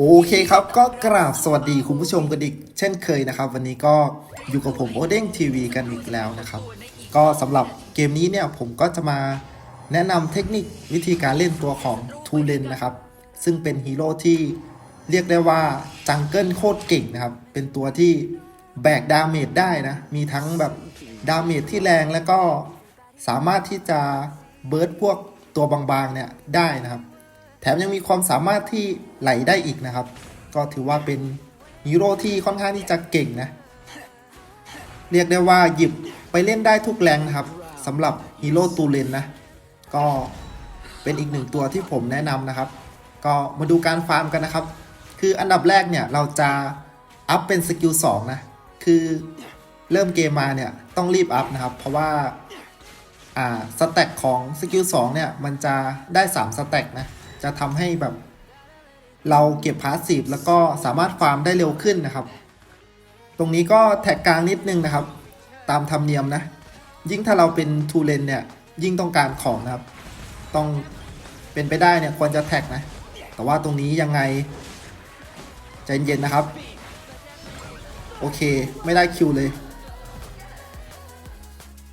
โอเคครับ ก็กราบสวัสดีคุณผู้ชมกันอีกเช่นเคยนะครับ วันนี้ก็อยู่กับผมโอเด้งทีวีกันอีกแล้วนะครับ ก็สำหรับเกมนี้เนี่ยผมก็จะมาแนะนำเทคนิควิธีการเล่นตัวของทูเลนนะครับ ซึ่งเป็นฮีโร่ที่เรียกได้ว่าจังเกิลโคตรเก่งนะครับ เป็นตัวที่แบกดาเมจได้นะ มีทั้งแบบดาเมจที่แรงแล้วก็สามารถที่จะเบิร์ดพวกตัวบางๆเนี่ยได้นะครับ แถมยังมีความสามารถที่ไหลได้อีกนะครับ ก็ถือว่าเป็นฮีโร่ที่ค่อนข้างที่จะเก่งนะ เรียกได้ว่าหยิบไปเล่นได้ทุกแรงนะครับสำหรับฮีโร่ตูเลนนะ ก็เป็นอีกหนึ่งตัวที่ผมแนะนำนะครับ ก็มาดูการฟาร์มกันนะครับ คืออันดับแรกเนี่ยเราจะอัพเป็นสกิล2นะ คือเริ่มเกมมาเนี่ยต้องรีบอัพนะครับ เพราะว่า อ่า สแต็กของสกิล2เนี่ย มันจะได้ 3 สแต็กนะ จะทำให้แบบ เราเก็บพาสซีฟแล้วก็สามารถฟาร์มได้เร็วขึ้นนะครับ ตรงนี้ก็แท็กกลางนิดนึงนะครับ ตามธรรมเนียมนะ ยิ่งถ้าเราเป็นทูเลนเนี่ยยิ่งต้องการของนะครับ ต้องเป็นไปได้เนี่ยควรจะแท็กนะ แต่ว่าตรงนี้ยังไงใจเย็นๆนะครับ โอเคไม่ได้คิวเลย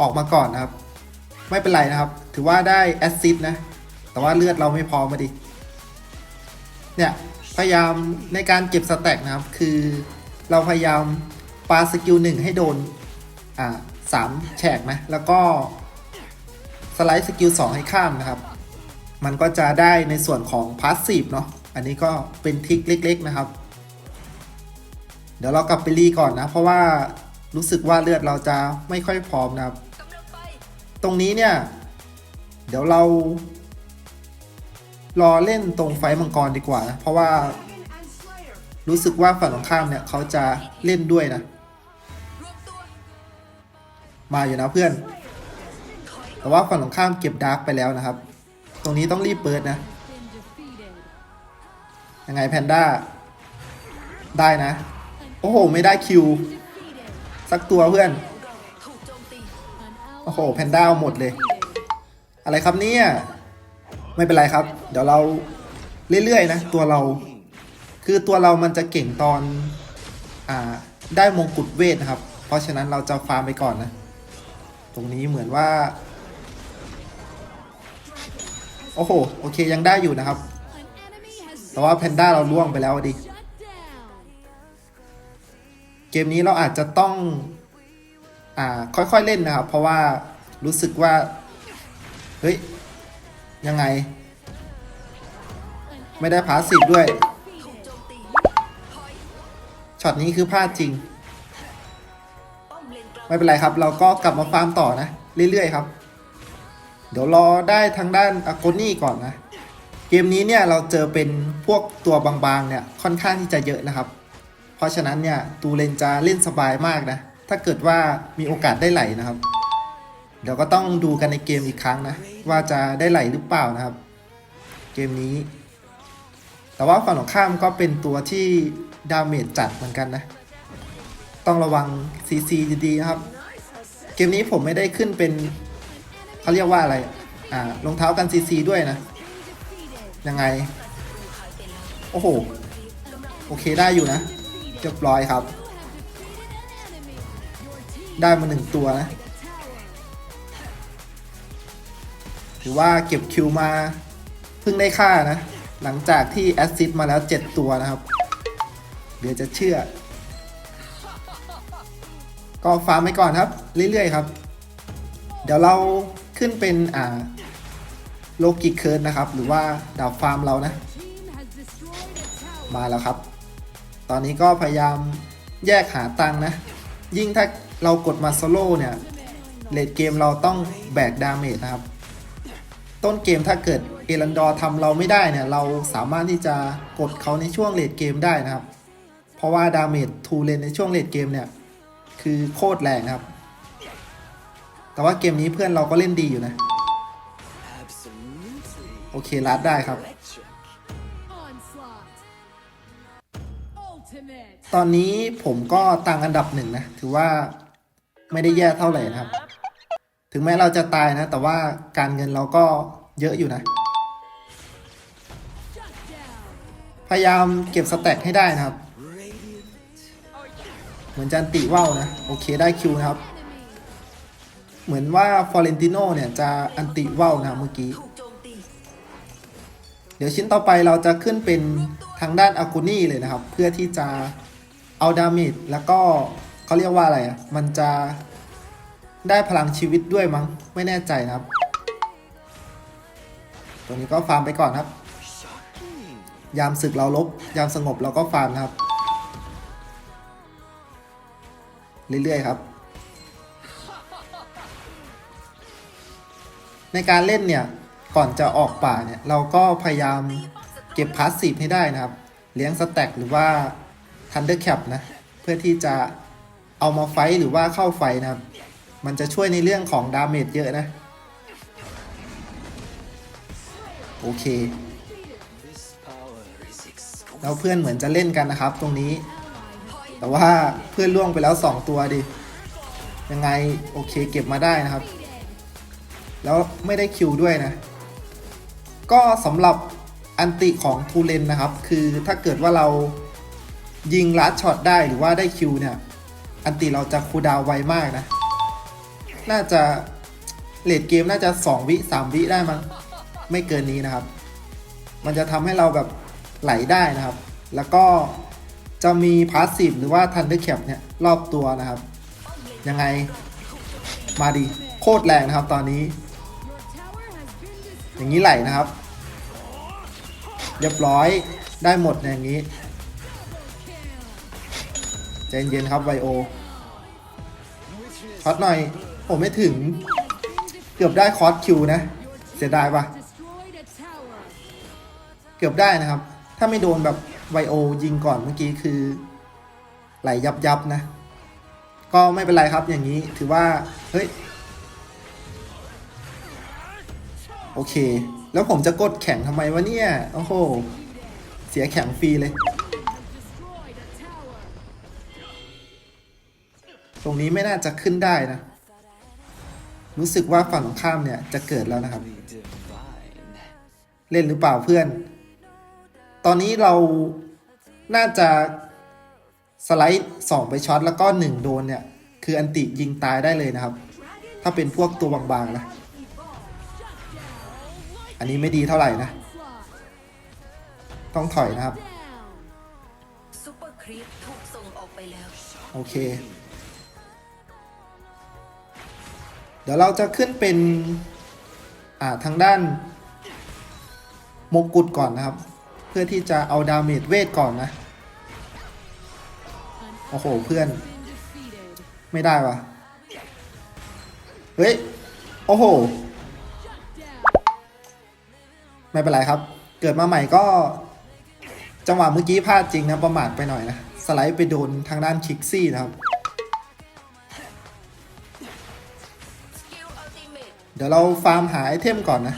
ออกมาก่อนนะครับ ไม่เป็นไรนะครับ ถือว่าได้แอสซิสนะ แต่ว่าเลือดเราไม่พอมาดิเนี่ยพยายามในการเก็บสแต็กนะครับ คือเราพยายามปาสกิลหนึ่งให้โดนอ่าสามแฉกนะแล้วก็สไลด์สกิลสองให้ข้ามนะครับ มันก็จะได้ในส่วนของพาสซีฟเนาะอันนี้ก็เป็นทริคเล็ก ๆนะครับ เดี๋ยวเรากลับไปรีก่อนนะ เพราะว่ารู้สึกว่าเลือดเราจะไม่ค่อยพร้อมนะครับ ตรงนี้เนี่ย เดี๋ยวเรา รอเล่นตรงไฟมังกรดีกว่านะเพราะว่า รู้สึกว่าฝั่งตรงข้ามเนี่ยเขาจะเล่นด้วยนะ มาอยู่นะเพื่อน แต่ว่าฝั่งตรงข้ามเก็บดาร์กไปแล้วนะครับ ตรงนี้ต้องรีบเปิดนะยังไงแพนด้าได้นะ โอ้โห ไม่ได้คิว สักตัวเพื่อน โอ้โห แพนด้าหมดเลย อะไรครับเนี่ย ไม่เป็นไรครับ เดี๋ยวเราเรื่อยๆนะตัวเรา คือตัวเรามันจะเก่งตอนอ่าได้มงกุฎเวทนะครับ เพราะฉะนั้นเราจะฟาร์มไปก่อนนะ ตรงนี้เหมือนว่า โอ้โห โอเคยังได้อยู่นะครับ แต่ว่าแพนด้าเราล่วงไปแล้วดิ เกมนี้เราอาจจะต้อง อ่า ค่อยๆเล่นนะครับ เพราะว่ารู้สึกว่า เฮ้ย ยังไง ไม่ได้พาสซีฟด้วยช็อตนี้คือพลาดจริง ไม่เป็นไรครับ เราก็กลับมาฟาร์มต่อนะ เรื่อยๆครับ เดี๋ยวรอได้ทางด้านอากนี่ก่อนนะ เกมนี้เนี่ยเราเจอเป็นพวกตัวบางๆเนี่ยค่อนข้างที่จะเยอะนะครับ เพราะฉะนั้นเนี่ยตูเลนจะเล่นสบายมากนะ ถ้าเกิดว่ามีโอกาสได้ไหลนะครับ เดี๋ยวก็ต้องดูกันในเกมอีกครั้งนะ ว่าจะได้ไหลหรือเปล่านะครับ เกมนี้ แต่ว่าฝั่งของข้ามก็เป็นตัวที่ดาเมจจัดเหมือนกันนะ ต้องระวัง CC ดีๆครับ เกมนี้ผมไม่ได้ขึ้นเป็นเขาเรียกว่าอะไร อ่ารองเท้ากัน CC ด้วยนะ ยังไง โอ้โห โอเคได้อยู่นะเรียบร้อยครับ ได้มาหนึ่งตัวนะ ถือว่าเก็บคิวมาเพิ่งได้ค่านะ หลังจากที่แอสซิดมาแล้ว 7 ตัวนะครับ เดี๋ยวจะเชื่อ ก็ฟาร์มไปก่อนครับ เรื่อยๆครับ เดี๋ยวเราขึ้นเป็นอ่าโลกิเคิร์นนะครับ หรือว่าดาวฟาร์มเรานะ มาแล้วครับ ตอนนี้ก็พยายามแยกหาตังนะ ยิ่งถ้าเรากดมาโซโล่เนี่ยเลดเกมเราต้องแบกดาเมจนะครับ ต้นเกมถ้าเกิดเอรันดอร์ทำเราไม่ได้เนี่ย เราสามารถที่จะกดเขาในช่วงเลดเกมได้นะครับ เพราะว่าดาเมจทูเลนในช่วงเลดเกมเนี่ย คือโคตรแรงครับ แต่ว่าเกมนี้เพื่อนเราก็เล่นดีอยู่นะ โอเคลัดได้ครับ ตอนนี้ผมก็ตังอันดับหนึ่งนะ ถือว่าไม่ได้แย่เท่าไหร่นะครับ ถึงแม้เราจะตายนะ แต่ว่าการเงินเราก็เยอะอยู่นะ พยายามเก็บสแต็กให้ได้นะครับ เหมือนจันติว่าวนะ โอเคได้คิวนะครับ เหมือนว่าฟอเรนติโนเนี่ยจะอันติว่าวนะเมื่อกี้ เดี๋ยวชิ้นต่อไปเราจะขึ้นเป็นทางด้านอากูนี่เลยนะครับ เพื่อที่จะเอาดาเมจแล้วก็เขาเรียกว่าอะไรอะ มันจะ ได้พลังชีวิตด้วยมั้ง ไม่แน่ใจนะครับ ตัวนี้ก็ฟาร์มไปก่อนครับ ยามศึกเราลบ ยามสงบเราก็ฟาร์มครับ เรื่อยๆครับ ในการเล่นเนี่ย ก่อนจะออกป่าเนี่ย เราก็พยายามเก็บพาสซีฟให้ได้นะครับ เลี้ยงสแต็กหรือว่าทันเดอร์แคปนะ เพื่อที่จะเอามาไฟหรือว่าเข้าไฟนะครับ มันจะช่วยในเรื่องของดาเมจเยอะนะ โอเค แล้วเพื่อนเหมือนจะเล่นกันนะครับตรงนี้ แต่ว่าเพื่อนล่วงไปแล้ว 2 ตัวดิ ยังไงโอเคเก็บมาได้นะครับ แล้วไม่ได้คิวด้วยนะ ก็สำหรับอันติของทูเลนนะครับ คือถ้าเกิดว่าเรายิงลัดช็อตได้หรือว่าได้คิวเนี่ย อันติเราจะคูดาวไวมากนะ น่าจะเลดเกมน่าจะ 2 วิ 3 วิได้มั้งไม่เกินนี้นะครับ มันจะทำให้เราแบบไหลได้นะครับ แล้วก็จะมีพาสซีฟหรือว่าทันเดอร์แคปเนี่ยรอบตัวนะครับ ยังไงมาดีโคตรแรงนะครับตอนนี้ อย่างนี้ไหลนะครับ เรียบร้อยได้หมดอย่างนี้ใจเย็นครับไวโอช็อตหน่อย ผมไม่ถึง เกือบได้คอร์สคิวนะ เสียดายปะเกือบได้นะครับ ถ้าไม่โดนแบบไวโอยิงก่อนเมื่อกี้คือ ไหลยับยับนะ ก็ไม่เป็นไรครับอย่างนี้ถือว่า เฮ้ย โอเค แล้วผมจะกดแข่งทำไมวะเนี่ย โอ้โห เสียแข่งฟรีเลย ตรงนี้ไม่น่าจะขึ้นได้นะ รู้สึกว่าฝั่งตรงข้ามเนี่ยจะเกิดแล้วนะครับ เล่นหรือเปล่าเพื่อน ตอนนี้เราน่าจะสไลด์สองไปช็อตแล้วก็หนึ่งโดนเนี่ย คืออันติยิงตายได้เลยนะครับ ถ้าเป็นพวกตัวบางๆนะ อันนี้ไม่ดีเท่าไหร่นะ ต้องถอยนะครับ Down. ซุปเเดี๋ยวเราจะขึ้นเป็นอ่าทางด้านมงกุฎก่อนนะครับ เพื่อที่จะเอาดาเมจเวทก่อนนะ โอ้โห เพื่อน ไม่ได้วะเฮ้ย โอ้โห ไม่เป็นไรครับ เกิดมาใหม่ก็ จังหวะเมื่อกี้พลาดจริงนะ ประมาทไปหน่อยนะ สไลด์ไปโดนทางด้านคิกซี่นะครับ เดี๋ยวเราฟาร์มหาไอเทมก่อนนะ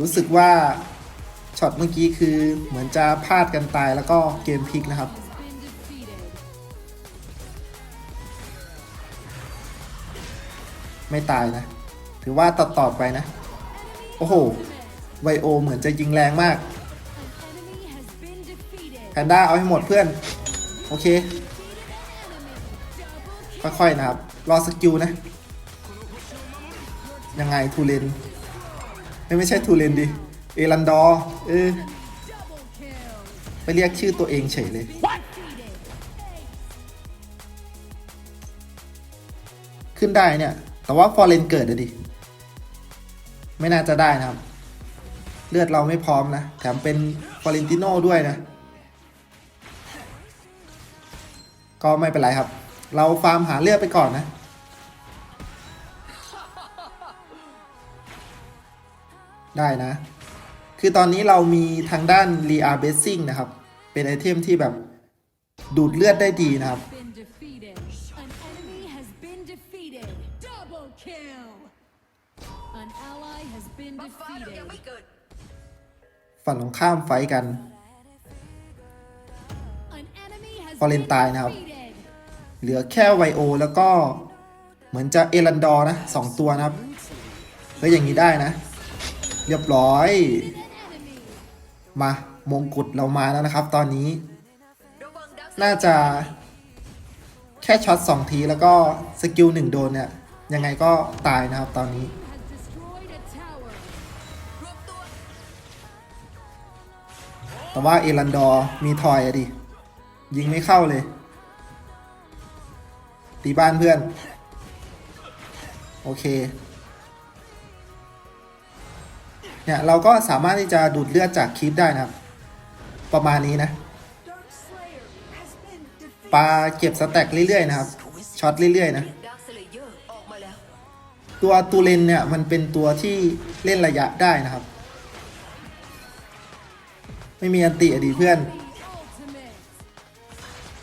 รู้สึกว่าช็อตเมื่อกี้คือเหมือนจะพลาดกันตายแล้วก็เกมพลิกนะครับ ไม่ตายนะ ถือว่าตัดต่อไปนะ โอ้โห ไวโอเหมือนจะยิงแรงมากแพนด้าเอาให้หมดเพื่อน โอเค ค่อยๆนะครับ รอสกิลนะ ยังไงทูเลนไม่ไม่ใช่ทูเลนดิ เอรันดอร์เออไปเรียกชื่อตัวเองเฉยเลย ขึ้นได้เนี่ย แต่ว่าฟอร์เรนเกิดอะดิ ไม่น่าจะได้นะครับ เลือดเราไม่พร้อมนะ แถมเป็นฟอร์เรนติโน่ด้วยนะ ก็ไม่เป็นไรครับ เราฟาร์มหาเลือดไปก่อนนะ ได้นะ คือตอนนี้เรามีทางด้าน r e a r b a s i n g นะครับ เป็นไอเทมที่แบบดูดเลือดได้ดีนะครับ Been defeated. An enemy has been defeated. Double kill. An ally has been บัฟฟ้าเรายัง defeated. ไม่เกิดฝั่งตรงข้ามไฟท์กัน An enemy has Valentine been นะครับ defeated. เหลือแค่ไวโอแล้วก็เหมือนจะเอรันดอร์นะสองตัวนะครับเฮ้ยอย่างนี้ได้นะ เรียบร้อย มามงกุฎเรามาแล้วนะครับ ตอนนี้ น่าจะ แค่ช็อตสองทีแล้วก็สกิลหนึ่งโดนเนี่ยยังไงก็ตายนะครับตอนนี้ แต่ว่าเอรันดอร์มีทอยอะดิ ยิงไม่เข้าเลย ตีบ้านเพื่อน โอเค เนี่ยเราก็สามารถที่จะดูดเลือดจากคลิปได้นะครับ ประมาณนี้นะปลาเก็บสแต็กเรื่อยๆนะครับช็อตเรื่อยๆนะตัวตูเลนเนี่ยมันเป็นตัวที่เล่นระยะได้นะครับ ไม่มีอันติอดีเพื่อน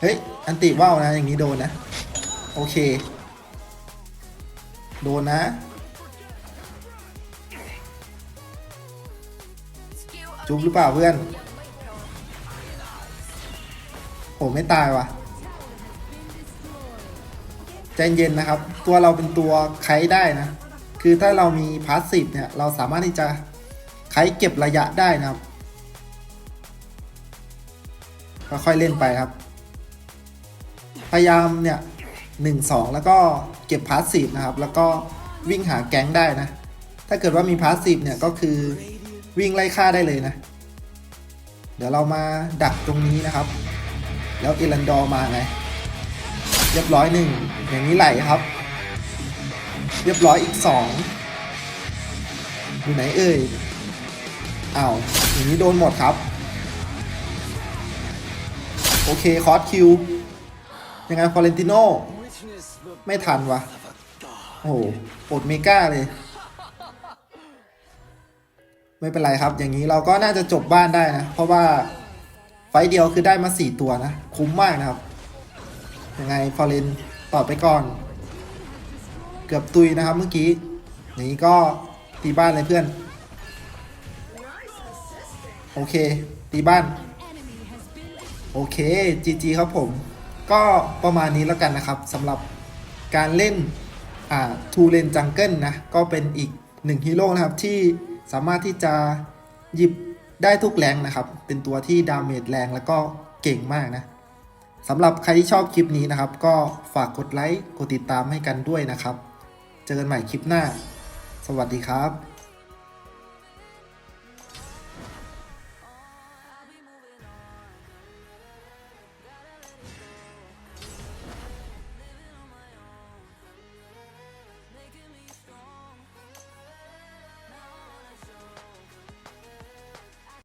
เฮ้ยอันติว่าวนะอย่างนี้โดนนะ โอเค โดนนะ จุบหรือเปล่าเพื่อนโอ้ไม่ตายว่ะใจเย็นนะครับ ตัวเราเป็นตัวไคได้นะ คือถ้าเรามีพาสซีฟเนี่ย เราสามารถที่จะไคเก็บระยะได้นะครับค่อยๆเล่นไปครับ พยายามเนี่ยหนึ่งสองแล้วก็เก็บพาสซีฟนะครับ แล้วก็วิ่งหาแก๊งได้นะ ถ้าเกิดว่ามีพาสซีฟเนี่ยก็คือ วิ่งไล่ฆ่าได้เลยนะ เดี๋ยวเรามาดักตรงนี้นะครับ แล้วเอรันดอมาไง เรียบร้อยหนึ่งอย่างนี้ไหลครับ เรียบร้อยอีกสองอยู่ไหนเอ่ยอ้าวอย่างนี้โดนหมดครับ โอเค คอร์สคิว ยังไงฟอเรนติโน ไม่ทันวะโอ้โหปดเมกาเลย ไม่เป็นไรครับ อย่างนี้เราก็น่าจะจบบ้านได้นะ เพราะว่าไฟเดียวคือได้มาสี่ตัวนะ คุ้มมากนะครับ ยังไงฟอเรนต่อไปก่อน เกือบตุยนะครับเมื่อกี้อย่างนี้ก็ตีบ้านเลยเพื่อน โอเค ตีบ้าน โอเค GG ครับผม ก็ประมาณนี้แล้วกันนะครับสำหรับการเล่นอ่าทูเลนจังเกิลนะ ก็เป็นอีกหนึ่งฮีโร่นะครับที่ สามารถที่จะหยิบได้ทุกแรงนะครับ เป็นตัวที่ดาเมจแรงแล้วก็เก่งมากนะสำหรับใครที่ชอบคลิปนี้นะครับ ก็ฝากกดไลค์ กดติดตามให้กันด้วยนะครับ เจอกันใหม่คลิปหน้า สวัสดีครับ